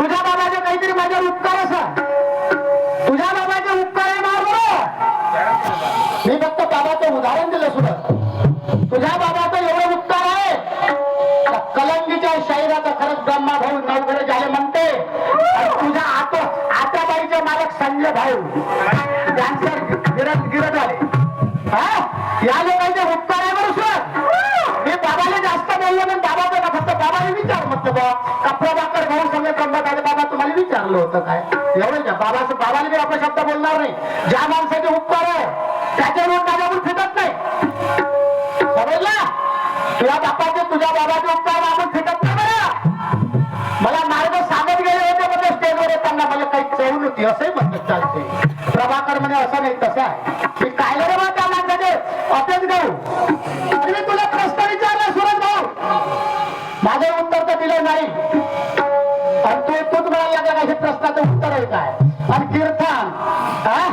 तुझ्या बाबाचे काहीतरी माझ्या उपकार असा. तुझ्या बाबाचे उपकार आहे ना मी फक्त बाबाचं उदाहरण दिलं सुद्धा. तुझ्या बाबाचं एवढं उपकार आहे. कलंगीच्या शरीराचा खरंच ब्रह्मा भाऊ नवकडे झाले म्हणते. आणि तुझ्या आतो आत्याबाईचे मालक संजय भाऊ. त्यांचं गिरत गिरत आले हा? या लोकांचे उपकार आहे बरं सुद्धा मी बाबाला जास्त बोललो नाही बाबाचं ना फक्त बाबाने विचार म्हटलं बा चांगलं होतं काय? एवढं का बाबाचं बाबाला मी शब्द बोलणार नाही ज्या माणसाचे उपकार आहे त्याच्यावर माझ्यावर फिटत नाही. समजला? तुझ्या बापाचे तुझ्या बाबाचे उपकार आपण फिटत नाही बरं. आहे काय? आणि कीर्तन. हा?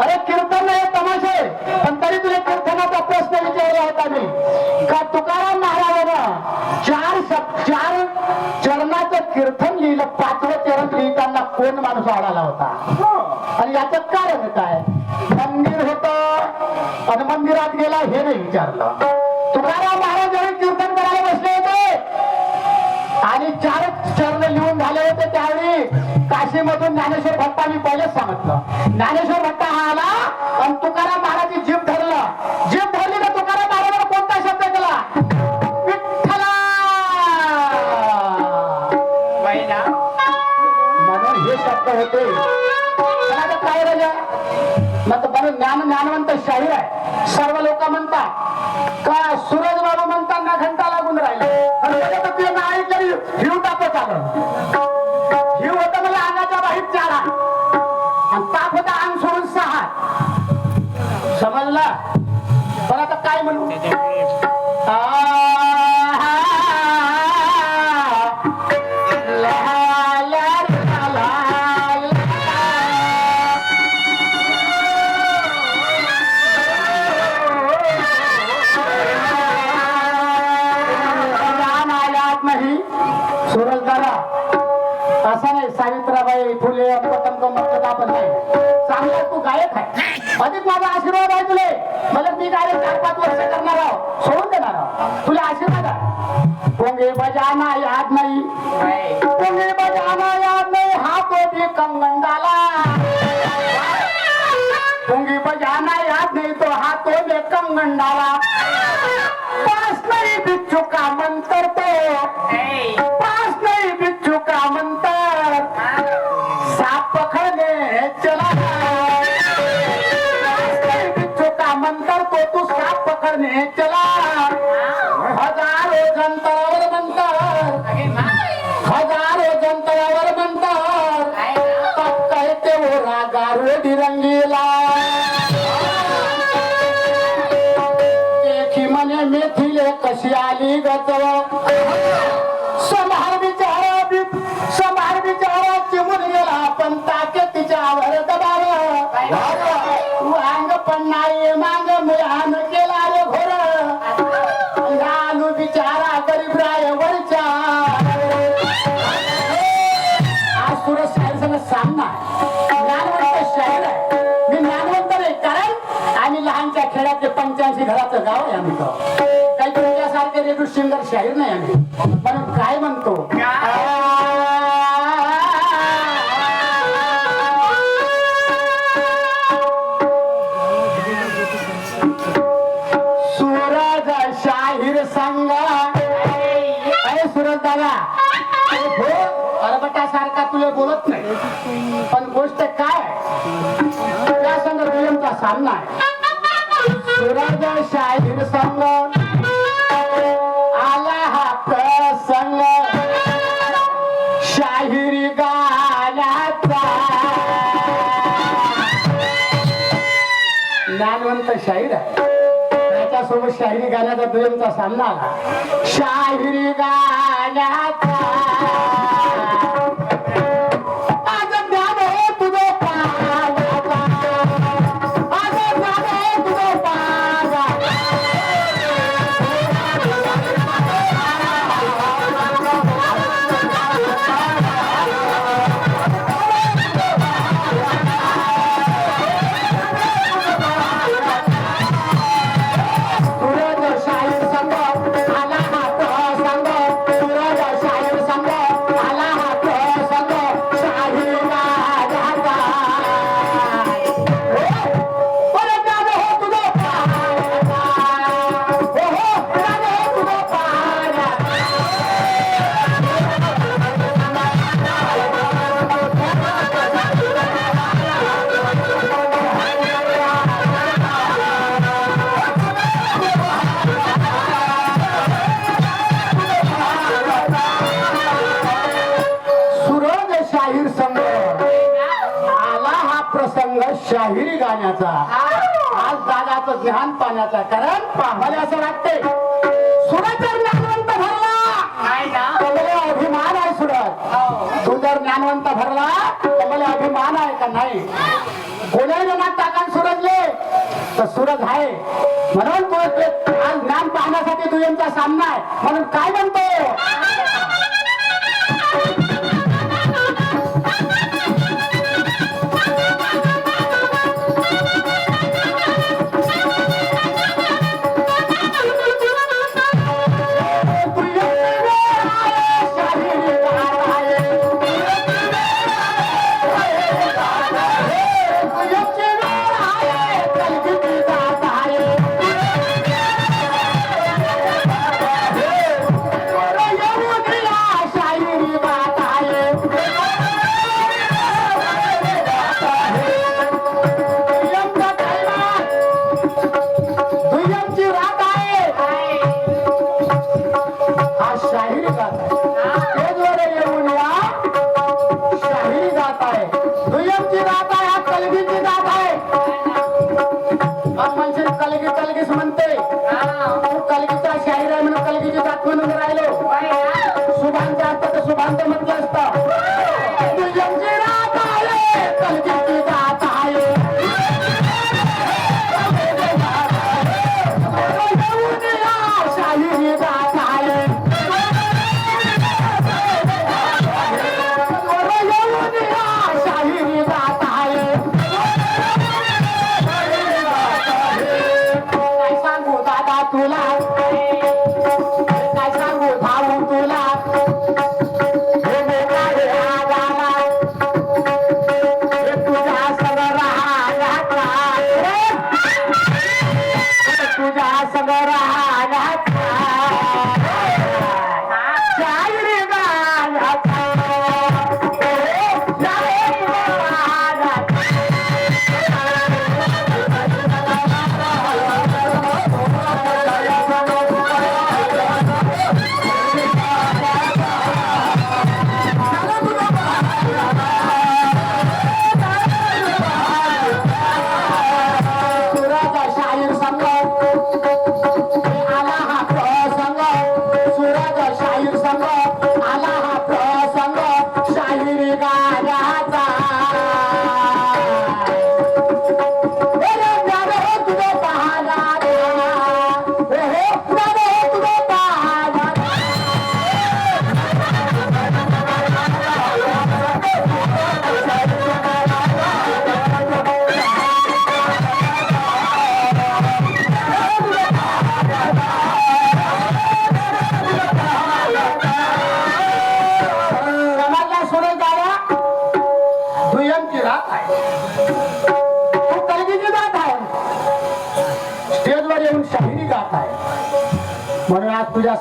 अरे कीर्तन नाही तमाशे. पण तरी तुला कीर्तनाचा प्रश्न विचारला होता मी. का तुकाराम महाराजानं चार चार चरणाचं कीर्तन लिहिलं पाचवं चरण लिहिताना कोण माणूस आढळला होता? आणि याचं कारण काय? मंदिर होत. आणि मंदिरात गेला हे नाही विचारलं. काशीमधून ज्ञानेश्वर भट्टांनी पहिलेच सांगितलं. ज्ञानेश्वर भट्टा हा आला आणि तुकाराम महाराजी जीभ धरलं. जीभ धरली तर तुकाराम महाराजांना कोणता शब्द केला? विठ्ठला! म्हणून हे शब्द होते. पण आता काय राजा? मग तर बरं ज्ञान ज्ञानवंत शाहीर आहे. सर्व लोक म्हणतात. का सूरज बाबू म्हणतात ना घंटा लागून राहिला? ऐकलं हिव तापत आलं पण आता काय म्हणू? आहा. ला, सूरज दादा असं नाही सावित्राबाई फुले पतंग म्हटलं तर आपण नाही. चांगला तू गायक आहे. अधिक माझा आशीर्वाद आहे तुले. मला मी गायक चार पाच वर्ष करणार आहो. सोडून देणार आहो. तुला आशीर्वाद आहे. पोंगे बजाना याद नाही. पोंगे बजाना याद नाही. हा तो भी कंगन झाला पोंगे बजाना याद नाही तो हाथों में कंगन डाला हजारों जंतरावर मंतर हजारों जंतरावर मंतर तब कहते वो रागा रोडी रंगीला देखी म्हणे मेथीले कशी आली गचव संभार बिचारा बी- संभार बिचारा चिमून गेला पण ताके तिच्यावर दबाव वांग पण नाही मांग मुलान केला पंच्याऐंशी घराचं गाव आहे आमचं. काही तुमच्यासारखे रेडू सिंगर शाहीर नाही आम्ही. म्हणून काय म्हणतो? सूरज शाहीर संग. अरे सूरज दादा. हो तुला बोलत नाही. पण गोष्ट काय? त्या संघ दुय्यमचा सामना आहे. सूरज शाहीर संग आला हा प्रसंग. शाहिरी गाण्याचा. ज्ञानवंत शाहीर आहे. त्याच्यासोबत शाहिरी गाण्याचा दुय्यमचा सामना आला. शाहिरी गाण्याचा. शाहिरी गाण्याचा. आज दादाचं ध्यान पाण्याचा कारण मला असं वाटते सुरत ज्ञानवंत भरला. तर अभिमान आहे सुरत तू जर ज्ञानवंत भरला. तर मला अभिमान आहे का नाही? कोणा जणात टाकान सुरजले? तर सुरज आहे. म्हणून आज ज्ञान पाहण्यासाठी तुझ्यांचा सामना आहे. म्हणून काय म्हणतो? आपण राहिलो? शुभांचा शुभांत म्हटलं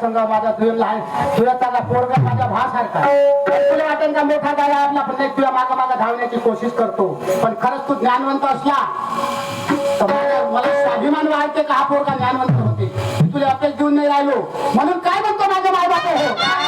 समजा माझा दुयम लहान तुला त्याला पोरगा माझा भास तुला वाटेल का मोठा दादा आपला पण नाही तुला मागा मागा धावण्याची कोशिश करतो. पण खरंच तू ज्ञानवंत असला मला स्वाभिमान वाटते का हा पोरगा ज्ञानवंत होते? तुला अपेक्षा देऊन नाही राहिलो. म्हणून काय म्हणतो माझ्या माय बाप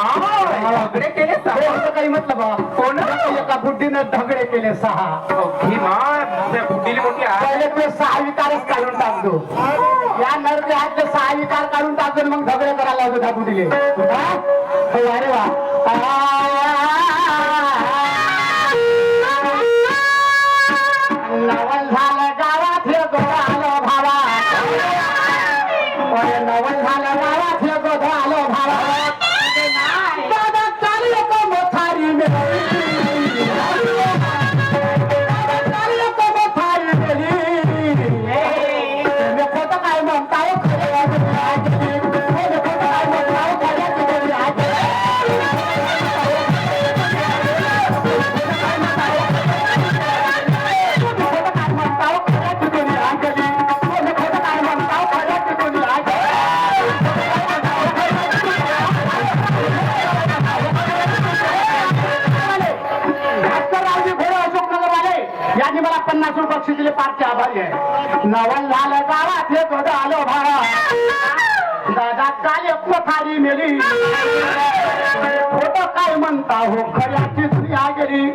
ढगडे केले सहा. काही म्हटलं बा. हो कोण एका बुद्धीनं धगडे केले सहा. बुद्धीने पहिले तू सहा विकारच काढून टाकतो. या नर देहातले सहा विकार काढून टाकतो मग धगडे करायला होतो त्या बुद्धीले. हो, अरे वा. एक थारी मेली काय म्हणता हो? खऱ्याची दुनिया गेली.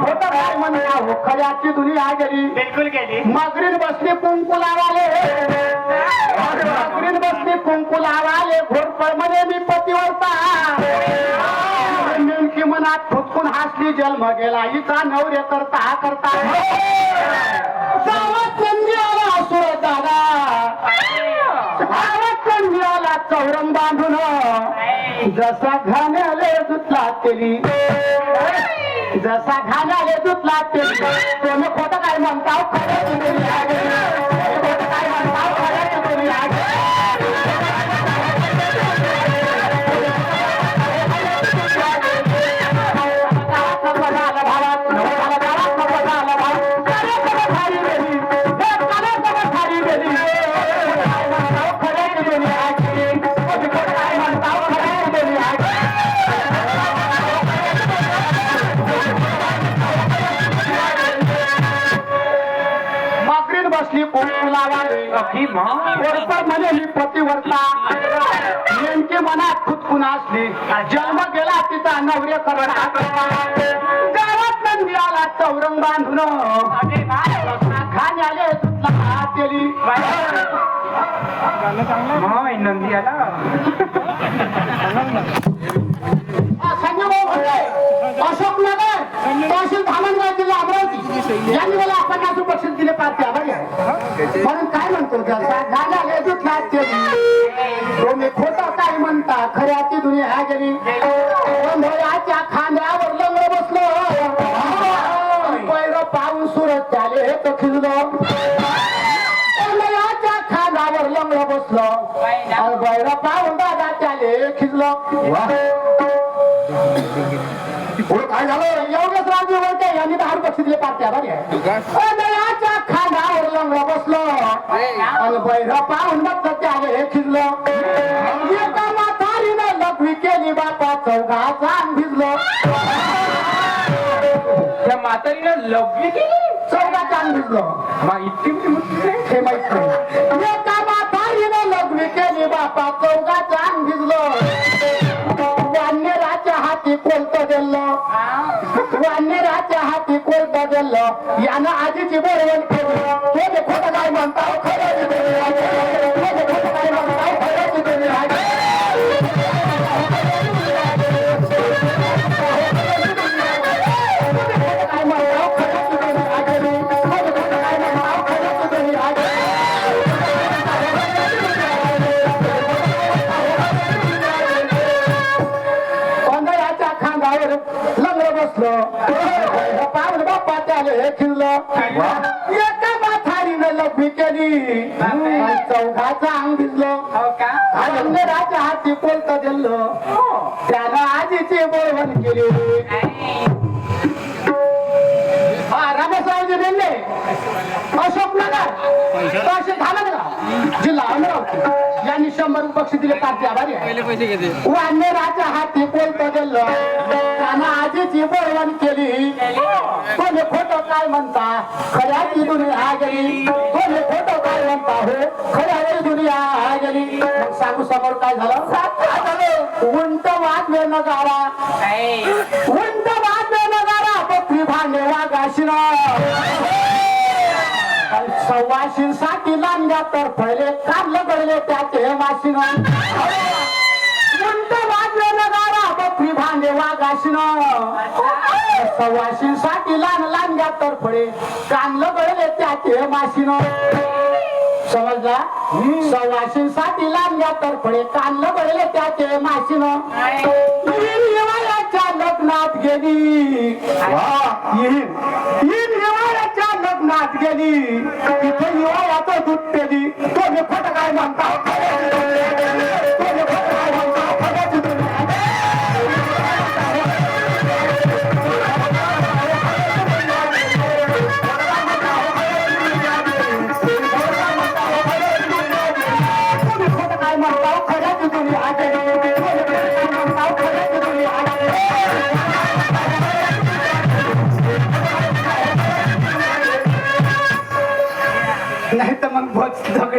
खोट काय म्हणता हो? खऱ्याची दुनिया गेली. बिलकुल गेली. मगरीन बसली कुंकुलावाले मगरीन बसली कुंकुलावाले घोरपळ म्हणे मी पतीवरता नेमकी मनात फुटकून हसली जन्म गेला. हिचा नवरे करता करता. गावात नंदी आला असुर दादा चौरम बांधून जसा घाण्याले दुतला केली जसा घाण्याले दुतला केली कोण खोटं काय म्हणता? खरं पतिवर्ता नेमके मनात खुदकुन असली जन्म गेला तिचा नवरे करण गावात नंदी आला चौरंग बांधून. खाणे आले तुटला हात गेली माय नंदी आला संजय भाऊ म्हणताय, अशोकनगर तहसील धामणगाव जिल्हा अमरावती यांनी मला पन्नास रुपये बक्षीस दिले पाच त्या बघा म्हणून काय म्हणतो जसा गाण्या तुम्ही खोटं काय म्हणता? खऱ्याची दुनिया ह्या गेली गोंधळाच्या खांद्यावर लंगड बसलो. पैर पाऊन सुरत त्याले हे तर खिजलो. खांद्यावर लंगड बसलो. बैर पाऊन दादा त्याले खिजलो. काय झालं? एवढंच राजू बोलते यांनी दहा बक्षीस दिले पार्ट्या बघा खांद्यावर लंगड बसलो. आणि बैर दादा त्याले हे खिजलो. एका म्हातारीनं लघवी केली बापा चौघाचा अंग भिजलो. त्या म्हातारीनं लवली केली? चौघाचा अंग भिजलो. मा इतकी? हे माहीत नाही एका म्हातारीनं लघवी केली बापा चौघाचा अंग भिजलो. कोलत दिलं हाती कोण दिलं यानं आजीची बरोबर केली. तो जे खोटं काय म्हणता खरं त्याले हे खिरलं एका माथारीनं लघवी केली आणि चौघाचा अंग भिजलो हो का राजा हाती कोलत दिलं त्यानं आजीची बोलवण केली रामेश्वरजी दिले अशोकनगर तहसील धामणगाव जिल्हा अमरावती यांनी शंभर बक्षीस दिले पार्टी आभारी आहे. वाने राजा हाती बोलतो गेलो. त्यानं आजीची बोलवण केली. कोणी खोटं काय म्हणता? खऱ्याची दुनिया गेली. कोणी खोटं काय म्हणता हो? खऱ्याची दुनिया गेली. सांगू समोर काय झालं? काय झालं उंट वाजवे नगारा उंट वाजवे नगारा बकरी भांडे सव्वाशीन साठी लांब्या तर पहिले काढलं पडले त्याचे माशिन. उंट वाजवे बकरी भांडे वागाशिन सव्वाशीसाठी लहान लांब्या तर फळे काढलं पडले त्याचे माशिन. समजला सव्वाशीसाठी लांब्या तर पडे काढलं पडले त्याचे माशिन. हिवाळ्याच्या लग्नात गेली. हिवाळ्याच्या लग्नात गेली. तिथे हिवाळ्याचं दूध पेली. तो मी खोटं काय म्हणता. तो मी खोटं काय म्हणता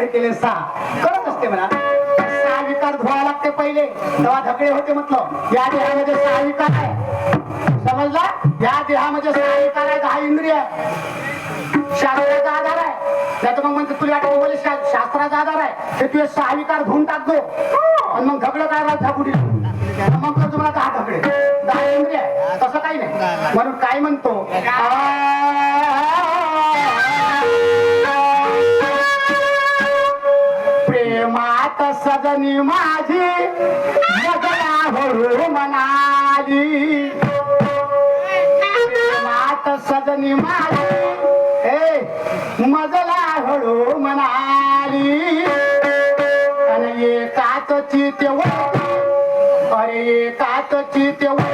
भोज केले सहा करत असते म्हणा. सहा विकार धुवा लागते पहिले. तेव्हा धकडे होते म्हटलं. या देहामध्ये सहा विकार आहे. समजला? या देहामध्ये सहा विकार आहे. दहा इंद्रिय. शास्त्राचा आधार आहे. नाही तर मग म्हणते तुला आठवण शास्त्राचा आधार आहे. ते तुझे सहा विकार धुवून टाकतो आणि मग धकडं काय राहत झाकुटी मग तर तुम्हाला दहा धकडे दहा इंद्रिय. तसं काही नाही. म्हणून काय म्हणतो? प्रेमात माझी जगला हळू म्हणाली मात सजनी माझी ए मजला हळू म्हणाली आणि एकाच चितेवर अरे एकाच चितेवर